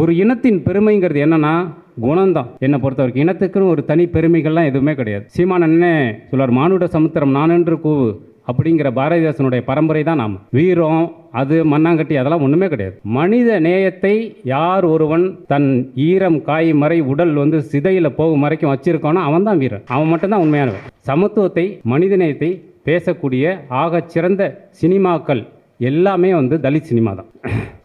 ஒரு இனத்தின் பெருமைங்கிறது என்னன்னா குணம்தான். என்னை பொறுத்த வரைக்கும் இனத்துக்குன்னு ஒரு தனி பெருமைகள்லாம் எதுவுமே கிடையாது. சீமானண்ணே சொல்வார் மானுட சமுத்திரம் நானென்று கூவு. அப்படிங்கிற பாரதிதாசனுடைய பரம்பரை தான் நாம். வீரம் அது மண்ணாங்கட்டி அதெல்லாம் ஒன்றுமே கிடையாது. மனித நேயத்தை யார் ஒருவன் தன் ஈரம் காய் மறை உடல் வந்து சிதையில் போகும் வரைக்கும் வச்சிருக்கானோ அவன் தான் வீரன். அவன் மட்டும்தான் உண்மையானவன். சமத்துவத்தை மனித நேயத்தை பேசக்கூடிய ஆக சிறந்த சினிமாக்கள் எல்லாமே வந்து தலித் சினிமா தான்.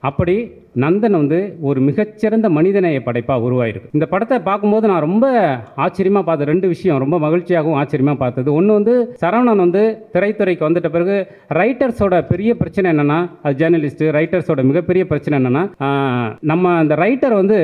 அப்படி நந்தன் வந்து ஒரு மிகச்சிறந்த மனிதநேய படைப்பாக உருவாயிருக்கு. இந்த படத்தை பார்க்கும்போது நான் ரொம்ப ஆச்சரியமாக பார்த்த ரெண்டு விஷயம் ரொம்ப மகிழ்ச்சியாகவும் ஆச்சரியமாக பார்த்தது. ஒன்று வந்து சரவணன் வந்து திரைத்துறைக்கு வந்துட்ட பிறகு ரைட்டர்ஸோட பெரிய பிரச்சனை என்னென்னா அது ஜேர்னலிஸ்ட்டு ரைட்டர்ஸோட மிகப்பெரிய பிரச்சனை என்னென்னா நம்ம அந்த ரைட்டர் வந்து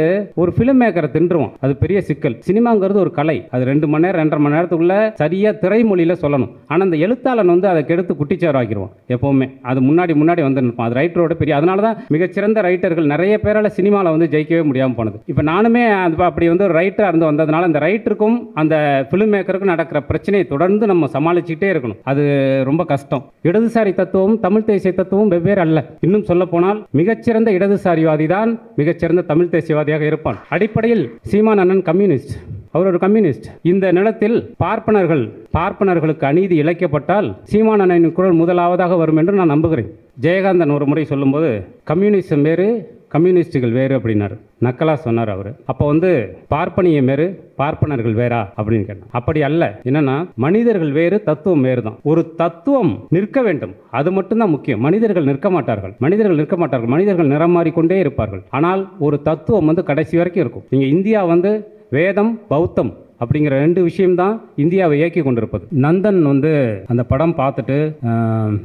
ஒரு ஃபிலிம் மேக்கரை தின்றுவோம் அது பெரிய சிக்கல். சினிமாங்கிறது ஒரு கலை. அது ரெண்டு மணி நேரம் ரெண்டரை மணி நேரத்துக்குள்ள சரியாக திரைமொழியில் சொல்லணும். ஆனால் அந்த எழுத்தாளன் வந்து அதை கெடுத்து குட்டிச்சேர் ஆக்கிடுவோம் எப்போவுமே. அது முன்னாடி முன்னாடி வந்து அது ரைட்டரோட பெரிய அதனால தான் மிகச்சிறந்த ரைட்டர் ரைட்டர்கள் நிறைய பேரால் சினிமாவில் வந்து ஜெயிக்கவே முடியாமல் போனது. இப்போ நானுமே அது அப்படி வந்து ஒரு ரைட்டராக இருந்து வந்ததுனால அந்த ரைட்டருக்கும் அந்த ஃபிலிம் மேக்கருக்கும் நடக்கிற பிரச்சனையை தொடர்ந்து நம்ம சமாளிச்சுக்கிட்டே இருக்கணும். அது ரொம்ப கஷ்டம். இடதுசாரி தத்துவம் தமிழ் தேசிய தத்துவம் வெவ்வேறு அல்ல. இன்னும் சொல்ல போனால் மிகச்சிறந்த இடதுசாரிவாதி தான் மிகச்சிறந்த தமிழ் தேசியவாதியாக இருப்பான். அடிப்படையில் சீமான் அண்ணன் கம்யூனிஸ்ட். அவர் ஒரு கம்யூனிஸ்ட். இந்த நிலத்தில் பார்ப்பனர்கள் பார்ப்பனர்களுக்கு அநீதி இழைக்கப்பட்டால் சீமானனின் குரல் முதலாவதாக வரும் என்று நான் நம்புகிறேன். ஜெயகாந்தன் ஒரு முறை சொல்லும்போது கம்யூனிசம் வேறு கம்யூனிஸ்டுகள் வேறு அப்படின்னாரு. நக்கலா சொன்னார் அவர். அப்போ வந்து பார்ப்பனிய மேறு பார்ப்பனர்கள் வேறா அப்படின்னு கேட்டார் அப்படி அல்ல. என்னன்னா மனிதர்கள் வேறு தத்துவம் வேறு தான் ஒரு தத்துவம் நிற்க வேண்டும். அது மட்டும்தான் முக்கியம். மனிதர்கள் நிற்க மாட்டார்கள். மனிதர்கள் நிற்க மாட்டார்கள். மனிதர்கள் நிறம் மாறிக்கொண்டே இருப்பார்கள். ஆனால் ஒரு தத்துவம் வந்து கடைசி வரைக்கும் இருக்கும். நீங்கள் இந்தியா வந்து வேதம் பௌத்தம் அப்படிங்கிற ரெண்டு விஷயம்தான் இந்தியாவை இயக்கி கொண்டிருப்பது. நந்தன் வந்து அந்த படம் பார்த்துட்டு ஆஹ்,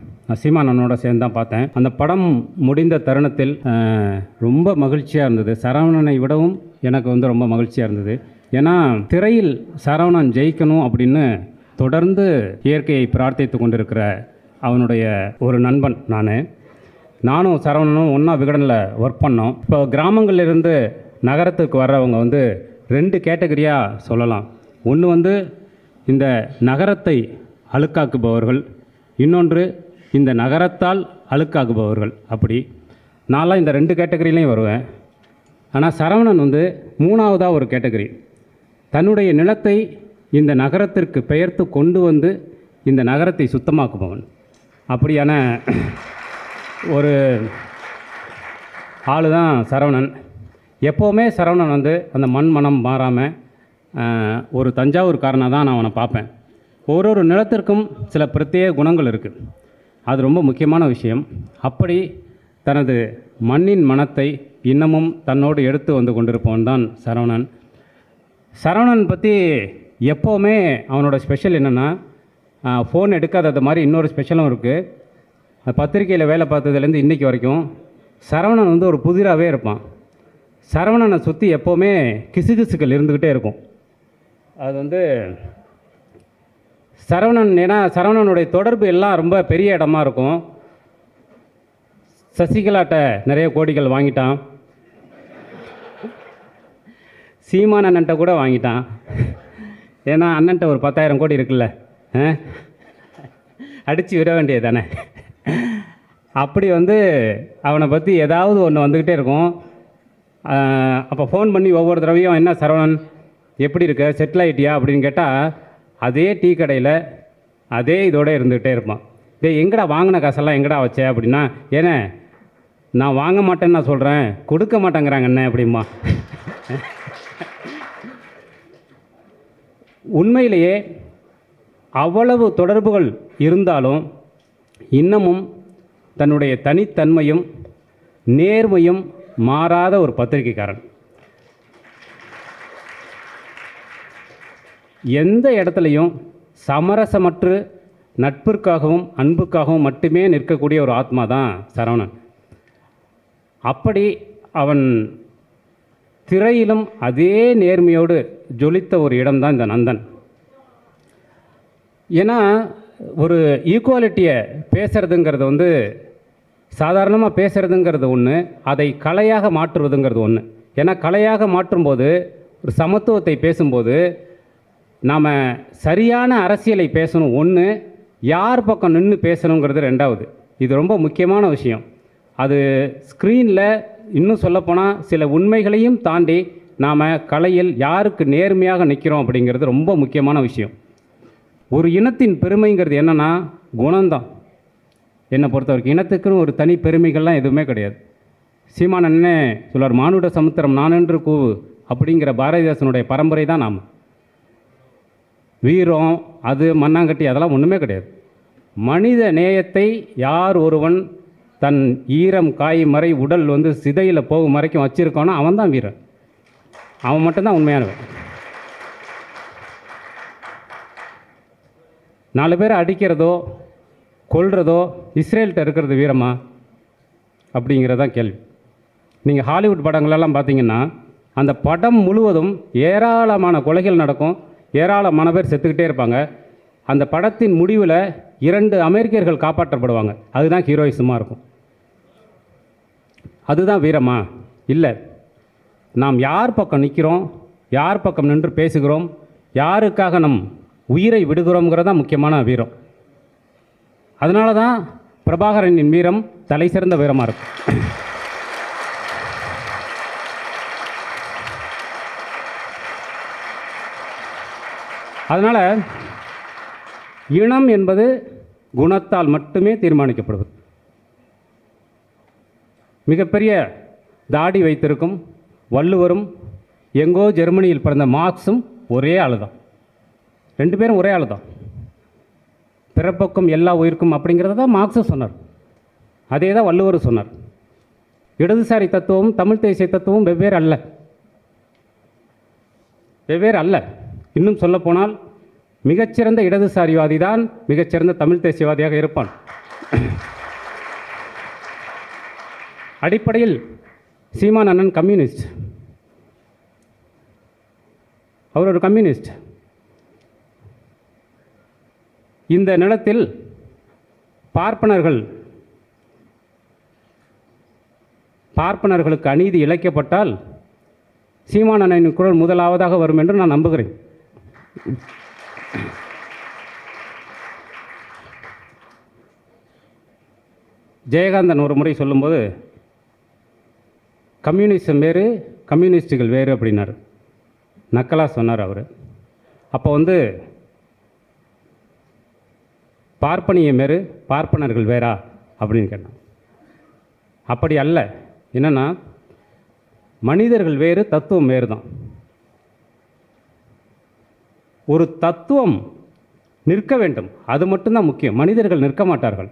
சீமானனோட சேர்ந்து தான் பார்த்தேன். அந்த படம் முடிந்த தருணத்தில் ரொம்ப மகிழ்ச்சியாக இருந்தது. சரவணனை விடவும் எனக்கு வந்து ரொம்ப மகிழ்ச்சியாக இருந்தது. ஏன்னா திரையில் சரவணன் ஜெயிக்கணும் அப்படின்னு தொடர்ந்து இயற்கையை பிரார்த்தித்து கொண்டிருக்கிற அவனுடைய ஒரு நண்பன் நான். நானும் சரவணனும் ஒன்றா விகடனில் ஒர்க் பண்ணோம். இப்போ கிராமங்கள்லேருந்து நகரத்துக்கு வர்றவங்க வந்து ரெண்டு கேட்டகரியாக சொல்லலாம். ஒன்று வந்து இந்த நகரத்தை அழுக்காக்குபவர்கள் இன்னொன்று இந்த நகரத்தால் அழுக்காக்குபவர்கள். அப்படி நான்லாம் இந்த ரெண்டு கேட்டகரியிலையும் வருவேன். ஆனால் சரவணன் வந்து மூணாவதாக ஒரு கேட்டகரி. தன்னுடைய நிலத்தை இந்த நகரத்திற்கு பெயர்த்து கொண்டு வந்து இந்த நகரத்தை சுத்தமாக்குபவன். அப்படியான ஒரு ஆளு தான் சரவணன். எப்போவுமே சரவணன் வந்து அந்த மண் மனம் மாறாமல் ஒரு தஞ்சாவூர்காரனாக தான் நான் அவனை பார்ப்பேன். ஒரு ஒரு நிலத்திற்கும் சில பிரத்யேக குணங்கள் இருக்குது அது ரொம்ப முக்கியமான விஷயம். அப்படி தனது மண்ணின் மனத்தை இன்னமும் தன்னோடு எடுத்து வந்து கொண்டிருப்பவன் தான் சரவணன். சரவணன் பற்றி எப்போவுமே அவனோட ஸ்பெஷல் என்னென்னா ஃபோன் எடுக்காதது மாதிரி இன்னொரு ஸ்பெஷலும் இருக்குது பத்திரிக்கையில் வேலை பார்த்ததுலேருந்து இன்றைக்கி வரைக்கும் சரவணன் வந்து ஒரு புதிராகவே இருப்பான். சரவணனை சுற்றி எப்போவுமே கிசுகிசுக்கள் இருந்துக்கிட்டே இருக்கும். அது வந்து சரவணன் ஏன்னா சரவணனுடைய தொடர்பு எல்லாம் ரொம்ப பெரிய இடமா இருக்கும். சசிகலாட்ட நிறைய கோடிகள் வாங்கிட்டான். சீமான் அண்ணன்ட்ட கூட வாங்கிட்டான். ஏன்னா அண்ணன்ட்ட ஒரு பத்தாயிரம் கோடி இருக்குல்ல அடித்து விட வேண்டியது தானே. அப்படி வந்து அவனை பற்றி ஏதாவது ஒன்று வந்துக்கிட்டே இருக்கும். அப்போ ஃபோன் பண்ணி ஒவ்வொரு தடவையும் என்ன சரவணன் எப்படி இருக்க செட்டில் ஆகிட்டியா அப்படின்னு கேட்டால் அதே டீ கடையில் அதே இதோட இருந்துகிட்டே இருப்பான். டே எங்கடா வாங்கின காசெல்லாம் எங்கடா வச்ச அப்படின்னா ஏன்னா நான் வாங்க மாட்டேன்னு நான் சொல்கிறேன் கொடுக்க மாட்டேங்கிறாங்க என்ன அப்படிமா உண்மையிலேயே அவ்வளவு தொடர்புகள் இருந்தாலும் இன்னமும் தன்னுடைய தனித்தன்மையும் நேர்மையும் மாறாத ஒரு பத்திரிகைக்காரன். எந்த இடத்துலையும் சமரசமற்று நட்பிற்காகவும் அன்புக்காகவும் மட்டுமே நிற்கக்கூடிய ஒரு ஆத்மா தான் சரவணன். அப்படி அவன் திரையிலும் அதே நேர்மையோடு ஜொலித்த ஒரு இடம்தான் இந்த நந்தன். ஏன்னா ஒரு ஈக்குவாலிட்டியை பேசுகிறதுங்கிறது வந்து சாதாரணமாக பேசுகிறதுங்கிறது ஒன்று அதை கலையாக மாற்றுவதுங்கிறது ஒன்று ஏன்னா கலையாக மாற்றும்போது ஒரு சமத்துவத்தை பேசும்போது நாம் சரியான அரசியலை பேசணும். ஒன்று யார் பக்கம் நின்று பேசணுங்கிறது ரெண்டாவது. இது ரொம்ப முக்கியமான விஷயம். அது ஸ்க்ரீனில் இன்னும் சொல்லப்போனால் சில உண்மைகளையும் தாண்டி நாம் கலையில் யாருக்கு நேர்மையாக நிற்கிறோம் அப்படிங்கிறது ரொம்ப முக்கியமான விஷயம். ஒரு இனத்தின் பெருமைங்கிறது என்னென்னா குணம்தான். என்னை பொறுத்த வரைக்கும் இனத்துக்குன்னு ஒரு தனி பெருமைகள்லாம் எதுவுமே கிடையாது. சீமானண்ணே சொல்வார் மானுட சமுத்திரம் நானென்று கூவு அப்படிங்கிற பாரதிதாசனுடைய பரம்பரை தான் நாம். வீரம் அது மண்ணாங்கட்டி அதெல்லாம் ஒன்றுமே கிடையாது. மனித நேயத்தை யார் ஒருவன் தன் ஈரம் காய் மறை உடல் வந்து சிதையில் போகும் வரைக்கும் வச்சுருக்கானோ அவன் தான் வீரன். அவன் மட்டும்தான் உண்மையானவன். நாலு பேர் அடிக்கிறதோ கொள்றதோ இஸ்ரேல்கிட்ட இருக்கிறது வீரமா? அப்படிங்கிறதான் கேள்வி. நீங்கள் ஹாலிவுட் படங்களெல்லாம் பார்த்தீங்கன்னா அந்த படம் முழுவதும் ஏராளமான கொலைகள் நடக்கும். ஏராளமான பேர் செத்துக்கிட்டே இருப்பாங்க. அந்த படத்தின் முடிவில் இரண்டு அமெரிக்கர்கள் காப்பாற்றப்படுவாங்க. அதுதான் ஹீரோயிசமாக இருக்கும். அதுதான் வீரமா? இல்லை. நாம் யார் பக்கம் நிற்கிறோம் யார் பக்கம் நின்று பேசுகிறோம்? யாருக்காக நம் உயிரை விடுகிறோங்கிறதான் முக்கியமான வீரம். அதனால தான் பிரபாகரனின் வீரம் தலை சிறந்த வீரமாக இருக்கும் அதனால் இனம் என்பது குணத்தால் மட்டுமே தீர்மானிக்கப்படுவது. மிகப்பெரிய தாடி வைத்திருக்கும் வள்ளுவரும் எங்கோ ஜெர்மனியில் பிறந்த மார்க்ஸும் ஒரே ஆளு தான் ரெண்டு பேரும் ஒரே ஆளு தான் பிறப்புக்கும் எல்லா உயிருக்கும் அப்படிங்கிறத தான் மார்க்ஸும் சொன்னார். அதே தான் வள்ளுவர் சொன்னார். இடதுசாரி தத்துவம் தமிழ் தேசிய தத்துவம் வெவ்வேறு அல்ல. வெவ்வேறு அல்ல. இன்னும் சொல்லப்போனால் மிகச்சிறந்த இடதுசாரிவாதி தான் மிகச்சிறந்த தமிழ் தேசியவாதியாக இருப்பான். அடிப்படையில் சீமான் அண்ணன் கம்யூனிஸ்ட். அவர் ஒரு கம்யூனிஸ்ட். இந்த நிலத்தில் பார்ப்பனர்கள் பார்ப்பனர்களுக்கு அநீதி இழைக்கப்பட்டால் சீமானனின் குரல் முதலாவதாக வரும் என்று நான் நம்புகிறேன். ஜெயகாந்தன் ஒரு முறை சொல்லும்போது கம்யூனிசம் வேறு கம்யூனிஸ்டுகள் வேறு அப்படின்னார். நக்கலாக சொன்னார் அவர். அப்போ வந்து பார்ப்பனிய வேறு பார்ப்பனர்கள் வேறா? அப்படின்னு கேட்டான். அப்படி அல்ல. என்னென்னா மனிதர்கள் வேறு தத்துவம் வேறு தான் ஒரு தத்துவம் நிற்க வேண்டும். அது மட்டும்தான் முக்கியம். மனிதர்கள் நிற்க மாட்டார்கள்.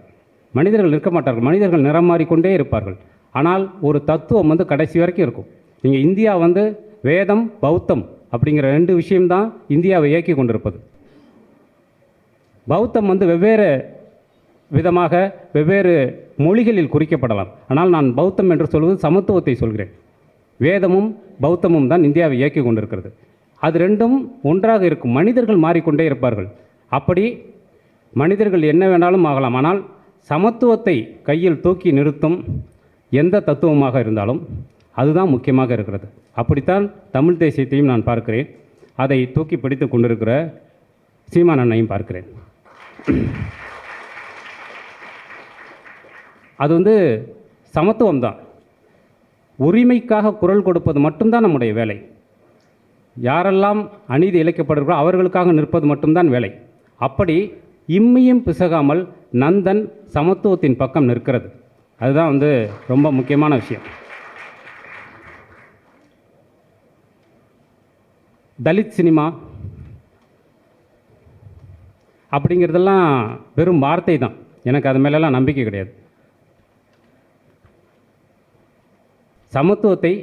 மனிதர்கள் நிற்க மாட்டார்கள். மனிதர்கள் நிறம் மாறிக்கொண்டே இருப்பார்கள். ஆனால் ஒரு தத்துவம் வந்து கடைசி வரைக்கும் இருக்கும். நீங்கள் இந்தியா வந்து வேதம் பௌத்தம் அப்படிங்கிற ரெண்டு விஷயம்தான் இந்தியாவை இயக்கி கொண்டிருப்பது. பௌத்தம் வந்து வெவ்வேறு விதமாக வெவ்வேறு மொழிகளில் குறிக்கப்படலாம். ஆனால் நான் பௌத்தம் என்று சொல்வது சமத்துவத்தை சொல்கிறேன். வேதமும் பௌத்தமும் தான் இந்தியாவை இயக்கி கொண்டிருக்கிறது. அது ரெண்டும் ஒன்றாக இருக்கும். மனிதர்கள் மாறிக்கொண்டே இருப்பார்கள். அப்படி மனிதர்கள் என்ன வேண்டாலும் ஆகலாம். ஆனால் சமத்துவத்தை கையில் தூக்கி நிறுத்தும் எந்த தத்துவமாக இருந்தாலும் அதுதான் முக்கியமாக இருக்கிறது. அப்படித்தான் தமிழ் தேசியத்தையும் நான் பார்க்கிறேன். அதை தூக்கி பிடித்து கொண்டிருக்கிற சீமான் அண்ணையும் பார்க்கிறேன். அது வந்து சமத்துவம் தான் உரிமைக்காக குரல் கொடுப்பது மட்டும்தான் நம்முடைய வேலை. யாரெல்லாம் அநீதி இழைக்கப்படுகிறோ அவர்களுக்காக நிற்பது மட்டும்தான் வேலை. அப்படி இம்மியும் பிசகாமல் நந்தன் சமத்துவத்தின் பக்கம் நிற்கிறது. அதுதான் வந்து ரொம்ப முக்கியமான விஷயம். தலித் சினிமா அப்படிங்கிறதெல்லாம் வெறும் வார்த்தை தான். எனக்கு அது மேலெல்லாம் நம்பிக்கை கிடையாது. சமத்துவத்தை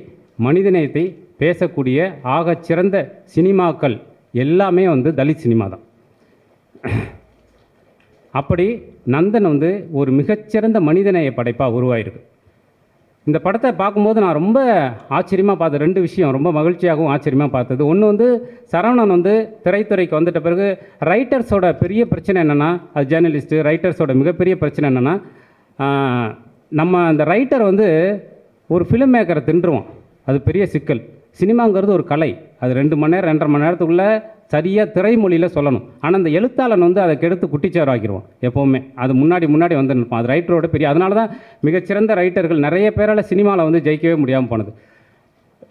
மனிதநேயத்தை பேசக்கூடிய ஆகச்சிறந்த சினிமாக்கள் எல்லாமே வந்து தலித் சினிமா தான். அப்படி நந்தன் வந்து ஒரு மிகச்சிறந்த மனிதநேய படைப்பாக உருவாயிருக்கு. இந்த படத்தை பார்க்கும்போது நான் ரொம்ப ஆச்சரியமாக பார்த்த ரெண்டு விஷயம் ரொம்ப மகிழ்ச்சியாகவும் ஆச்சரியமாக பார்த்தது. ஒன்று வந்து சரவணன் வந்து திரைத்துறைக்கு வந்துட்ட பிறகு ரைட்டர்ஸோட பெரிய பிரச்சனை என்னென்னா அது ஜேர்னலிஸ்ட்டு ரைட்டர்ஸோட மிகப்பெரிய பிரச்சனை என்னென்னா நம்ம அந்த ரைட்டர் வந்து ஒரு ஃபிலிம் மேக்கரை தின்றுவோம் அது பெரிய சிக்கல். சினிமாங்கிறது ஒரு கலை. அது ரெண்டு மணி நேரம் ரெண்டரை மணி நேரத்துக்குள்ளே சரியாக திரைமொழியில் சொல்லணும். ஆனால் அந்த எழுத்தாளன் வந்து அதை கெடுத்து குட்டிச்சார் ஆக்கிடுவான் எப்போவுமே. அது முன்னாடி முன்னாடி வந்து நிற்போம் அது ரைட்டரோட பெரிய அதனால தான் மிகச்சிறந்த ரைட்டர்கள் நிறைய பேரால் சினிமாவில் வந்து ஜெயிக்கவே முடியாமல் போனது.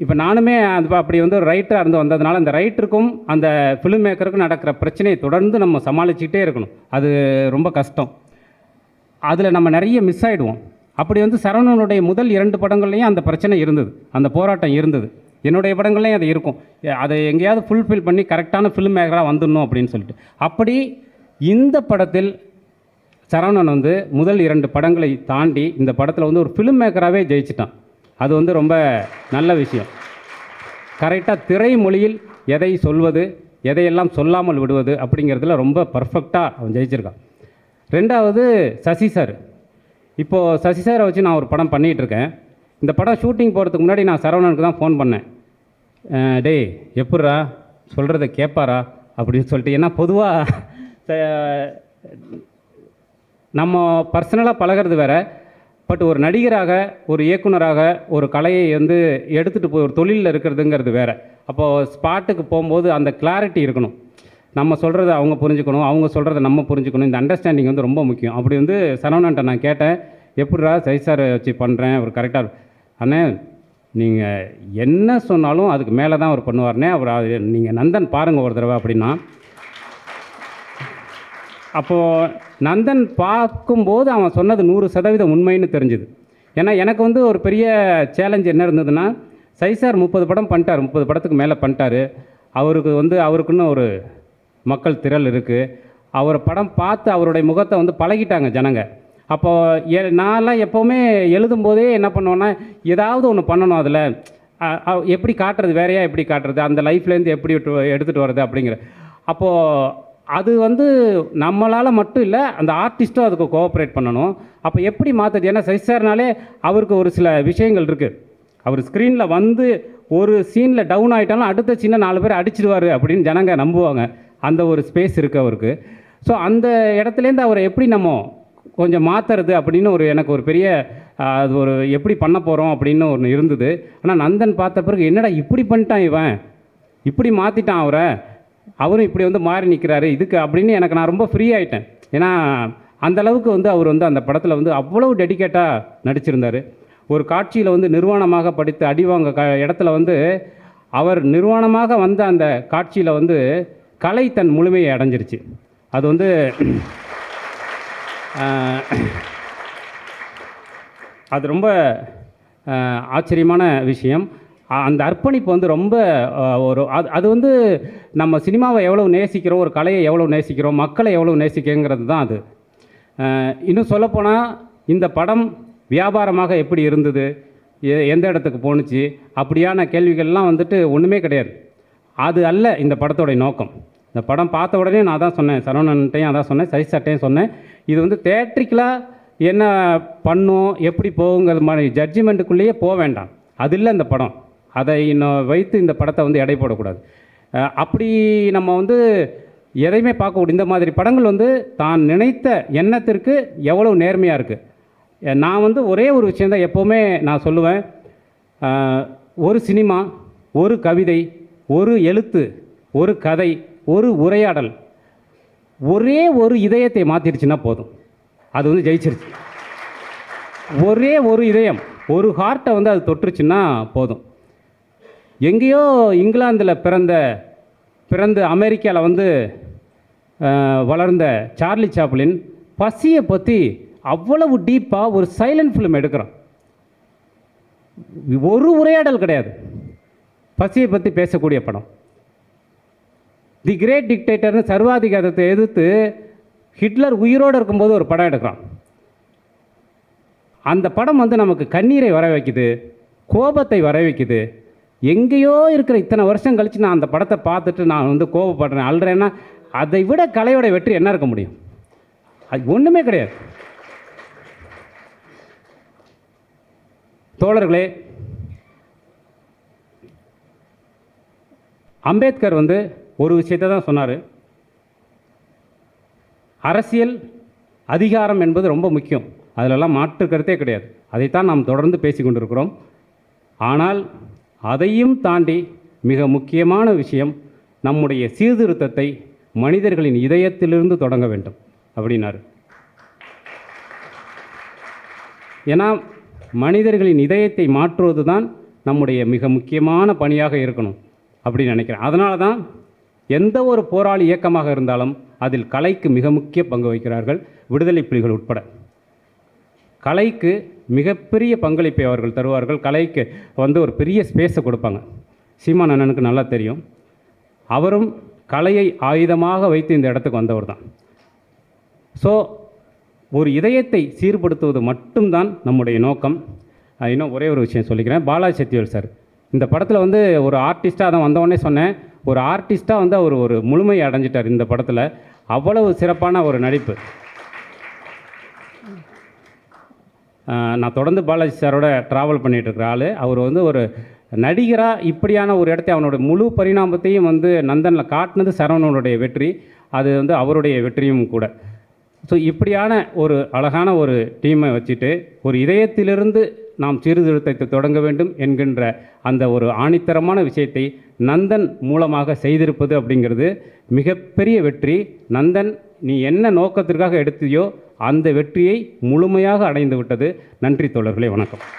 இப்போ நானுமே அது அப்படி வந்து ஒரு ரைட்டராக இருந்து வந்ததுனால அந்த ரைட்டருக்கும் அந்த ஃபிலிம் மேக்கருக்கும் நடக்கிற பிரச்சனையை தொடர்ந்து நம்ம சமாளிச்சுக்கிட்டே இருக்கணும். அது ரொம்ப கஷ்டம். அதில் நம்ம நிறைய மிஸ் ஆகிடுவோம் அப்படி வந்து சரவணனுடைய முதல் இரண்டு படங்கள்லையும் அந்த பிரச்சனை இருந்தது. அந்த போராட்டம் இருந்தது. என்னுடைய படங்கள்லையும் அது இருக்கும். அதை எங்கேயாவது ஃபுல்ஃபில் பண்ணி கரெக்டான ஃபிலிம் மேக்கராக வந்துடணும் அப்படின்னு சொல்லிட்டு. அப்படி இந்த படத்தில் சரவணன் வந்து முதல் இரண்டு படங்களை தாண்டி இந்த படத்தில் வந்து ஒரு ஃபிலிம் மேக்கராகவே ஜெயிச்சிட்டான். அது வந்து ரொம்ப நல்ல விஷயம். கரெக்டாக திரைமொழியில் எதை சொல்வது எதையெல்லாம் சொல்லாமல் விடுவது அப்படிங்கிறதுல ரொம்ப பர்ஃபெக்டாக அவன் ஜெயிச்சிருக்கான். ரெண்டாவது சசி சார். இப்போது சசி சாரை வச்சு நான் ஒரு படம் பண்ணிகிட்டு இருக்கேன். இந்த படம் ஷூட்டிங் போகிறதுக்கு முன்னாடி நான் சரவணனுக்கு தான் ஃபோன் பண்ணேன். டேய் எப்பட்றா? சொல்கிறத கேட்பாரா அப்படின்னு சொல்லிட்டு ஏன்னா பொதுவாக நம்ம பர்சனலாக பழகிறது வேற. பட் ஒரு நடிகராக ஒரு இயக்குனராக ஒரு கலையை வந்து எடுத்துகிட்டு போய் ஒரு தொழிலில் இருக்கிறதுங்கிறது வேற. அப்போது ஸ்பாட்டுக்கு போகும்போது அந்த கிளாரிட்டி இருக்கணும். நம்ம சொல்கிறத அவங்க புரிஞ்சுக்கணும் அவங்க சொல்கிறத நம்ம புரிஞ்சுக்கணும். இந்த அண்டர்ஸ்டாண்டிங் வந்து ரொம்ப முக்கியம். அப்படி வந்து சரவணன்ட்ட நான் கேட்டேன் எப்படிடா சார் வச்சு பண்ணுறேன் அவர் கரெக்டாக அண்ணே நீங்கள் என்ன சொன்னாலும் அதுக்கு மேலே தான் அவர் பண்ணுவார்னே அவர் நீங்கள் நந்தன் பாருங்கள் ஒரு தடவை அப்படின்னா. அப்போது நந்தன் பார்க்கும்போது அவன் சொன்னது நூறு சதவீதம் உண்மைன்னு தெரிஞ்சுது. ஏன்னா எனக்கு வந்து ஒரு பெரிய சேலஞ்ச் என்ன இருந்ததுன்னா சைசார் முப்பது படம் பண்ணிட்டார் முப்பது படத்துக்கு மேலே பண்ணிட்டாரு. அவருக்கு வந்து அவருக்குன்னு ஒரு மக்கள் திரள் இருக்குது அவர் படம் பார்த்து அவருடைய முகத்தை வந்து பழகிட்டாங்க ஜனங்கள் அப்போ எ நான்லாம் எப்போவுமே எழுதும்போதே என்ன பண்ணுவேன்னா ஏதாவது ஒன்று பண்ணணும் அதில். எப்படி காட்டுறது? வேறையா எப்படி காட்டுறது? அந்த லைஃப்லேருந்து எப்படி எடுத்துகிட்டு வர்றது அப்படிங்கிற. அப்போது அது வந்து நம்மளால் மட்டும் இல்லை அந்த ஆர்டிஸ்ட்டும் அதுக்கு கோஆப்ரேட் பண்ணணும். அப்போ எப்படி மாற்றுறது ஏன்னா சைசார்னாலே அவருக்கு ஒரு சில விஷயங்கள் இருக்குது அவர் ஸ்க்ரீனில் வந்து ஒரு சீனில் டவுன் ஆகிட்டாலும் அடுத்த சீனை நாலு பேர் அடிச்சிடுவார் அப்படின்னு ஜனங்க நம்புவாங்க. அந்த ஒரு ஸ்பேஸ் இருக்குது அவருக்கு. ஸோ அந்த இடத்துலேருந்து அவரை எப்படி நம்ம கொஞ்சம் மாற்றுறது அப்படின்னு ஒரு எனக்கு ஒரு பெரிய அது ஒரு எப்படி பண்ண போகிறோம் அப்படின்னு ஒன்று இருந்தது. ஆனால் நந்தன் பார்த்த பிறகு என்னடா இப்படி பண்ணிட்டான் இவன்? இப்படி மாற்றிட்டான் அவரை? அவரும் இப்படி வந்து மாறி நிற்கிறாரு இதுக்கு அப்படின்னு எனக்கு நான் ரொம்ப ஃப்ரீ ஆகிட்டேன் ஏன்னா அந்தளவுக்கு வந்து அவர் வந்து அந்த படத்தில் வந்து அவ்வளவு டெடிக்கேட்டாக நடிச்சிருந்தார். ஒரு காட்சியில் வந்து நிர்வாணமாக படித்து அடிவாங்க க இடத்துல வந்து அவர் நிர்வாணமாக வந்த அந்த காட்சியில் வந்து கலை தன் முழுமையை அடைஞ்சிருச்சு. அது வந்து அது ரொம்ப ஆச்சரியமான விஷயம். அந்த அர்ப்பணிப்பு வந்து ரொம்ப ஒரு அது அது வந்து நம்ம சினிமாவை எவ்வளோ நேசிக்கிறோம் ஒரு கலையை எவ்வளோ நேசிக்கிறோம் மக்களை எவ்வளோ நேசிக்கிறோங்கிறது தான் அது. இன்னும் சொல்லப்போனால் இந்த படம் வியாபாரமாக எப்படி இருந்தது எந்த இடத்துக்கு போணுச்சு அப்படியான கேள்விகள்லாம் வந்துட்டு ஒன்றுமே கிடையாது. அது அல்ல இந்த படத்தோடைய நோக்கம். இந்த படம் பார்த்த உடனே நான் தான் சொன்னேன் சரவணன்ட்டையும் அதான் சொன்னேன் சரி சட்டையும் சொன்னேன். இது வந்து தேட்ரிக்கலாக என்ன பண்ணும் எப்படி போகுங்கிற மாதிரி ஜட்ஜ்மெண்ட்டுக்குள்ளேயே போக வேண்டாம். அது இல்லை இந்த படம். அதை இன்னும் வைத்து இந்த படத்தை வந்து எடை போடக்கூடாது. அப்படி நம்ம வந்து எதையுமே பார்க்கக்கூடிய இந்த மாதிரி படங்கள் வந்து தான் நினைத்த எண்ணத்திற்கு எவ்வளோ நேர்மையாக இருக்குது நான் வந்து ஒரே ஒரு விஷயந்தான் எப்போவுமே நான் சொல்லுவேன். ஒரு சினிமா ஒரு கவிதை ஒரு எழுத்து ஒரு கதை ஒரு உரையாடல் ஒரே ஒரு இதயத்தை மாற்றிருச்சுன்னா போதும். அது வந்து ஜெயிச்சிருச்சு. ஒரே ஒரு இதயம் ஒரு ஹார்ட்டை வந்து அது தொட்டுருச்சுன்னா போதும். எங்கேயோ இங்கிலாந்தில் பிறந்த பிறந்து அமெரிக்காவில் வந்து வளர்ந்த சார்லி சாப்ளின் பசியை பற்றி அவ்வளவு டீப்பாக ஒரு சைலண்ட் ஃபிலிம் எடுக்கிறோம் ஒரு உரையாடல் கிடையாது. பசியை பற்றி பேசக்கூடிய படம். தி கிரேட் டிக்டேட்டர்னு சர்வாதிகாரத்தை எதிர்த்து ஹிட்லர் உயிரோடு இருக்கும்போது ஒரு படம் எடுக்கிறான். அந்த படம் வந்து நமக்கு கண்ணீரை வர வைக்குது கோபத்தை வர வைக்குது. எங்கேயோ இருக்கிற இத்தனை வருஷம் கழித்து நான் அந்த படத்தை பார்த்துட்டு நான் வந்து கோபப்படுறேன் அழுறேன்னா அதை விட கலையோட வெற்றி என்ன இருக்க முடியும்? அது ஒன்றுமே கிடையாது. தோழர்களே அம்பேத்கர் வந்து ஒரு விஷயத்தை தான் சொன்னார். அரசியல் அதிகாரம் என்பது ரொம்ப முக்கியம். அதிலெல்லாம் மாற்று கருத்தே கிடையாது. அதைத்தான் நாம் தொடர்ந்து பேசி கொண்டிருக்கிறோம். ஆனால் அதையும் தாண்டி மிக முக்கியமான விஷயம் நம்முடைய சீர்திருத்தத்தை மனிதர்களின் இதயத்திலிருந்து தொடங்க வேண்டும் அப்படின்னாரு. ஏன்னா மனிதர்களின் இதயத்தை மாற்றுவது தான் நம்முடைய மிக முக்கியமான பணியாக இருக்கணும் அப்படின்னு நினைக்கிறேன். அதனால தான் எந்த ஒரு போராளி இயக்கமாக இருந்தாலும் அதில் கலைக்கு மிக முக்கிய பங்கு வகிக்கிறார்கள் விடுதலை புலிகள் உட்பட. கலைக்கு மிகப்பெரிய பங்களிப்பை அவர்கள் தருவார்கள். கலைக்கு வந்து ஒரு பெரிய ஸ்பேஸை கொடுப்பாங்க. சீமான் அண்ணனுக்கு நல்லா தெரியும். அவரும் கலையை ஆயுதமாக வைத்து இந்த இடத்துக்கு வந்தவர் தான். ஸோ ஒரு இதயத்தை சீர்படுத்துவது மட்டும்தான் நம்முடைய நோக்கம். இன்னும் ஒரே ஒரு விஷயம் சொல்லிக்கிறேன். பாலாஜி சத்யவேல் சார் இந்த படத்தில் வந்து ஒரு ஆர்டிஸ்ட்டாக தான் வந்தவொடனே சொன்னேன். ஒரு ஆர்டிஸ்ட்டாக வந்து அவர் ஒரு முழுமை அடைஞ்சிட்டார் இந்த படத்தில். அவ்வளவு சிறப்பான ஒரு நடிப்பு. நான் தொடர்ந்து பாலாஜி சாரோட ட்ராவல் பண்ணிகிட்டு இருக்கிற ஆள். அவர் வந்து ஒரு நடிகராக இப்படியான ஒரு இடத்தை அவனோட முழு பரிணாமத்தையும் வந்து நந்தனில் காட்டினது சரவணனுடைய வெற்றி. அது வந்து அவருடைய வெற்றியும் கூட. ஸோ இப்படியான ஒரு அழகான ஒரு டீமை வச்சுட்டு ஒரு இதயத்திலிருந்து நாம் சீர்திருத்தத்தை தொடங்க வேண்டும் என்கின்ற அந்த ஒரு ஆணித்தரமான விஷயத்தை நந்தன் மூலமாக செய்திருப்பது அப்படிங்கிறது மிகப்பெரிய வெற்றி. நந்தன் நீ என்ன நோக்கத்திற்காக எடுத்தியோ அந்த வெற்றியை முழுமையாக அடைந்து விட்டது நன்றி தோழர்களே வணக்கம்.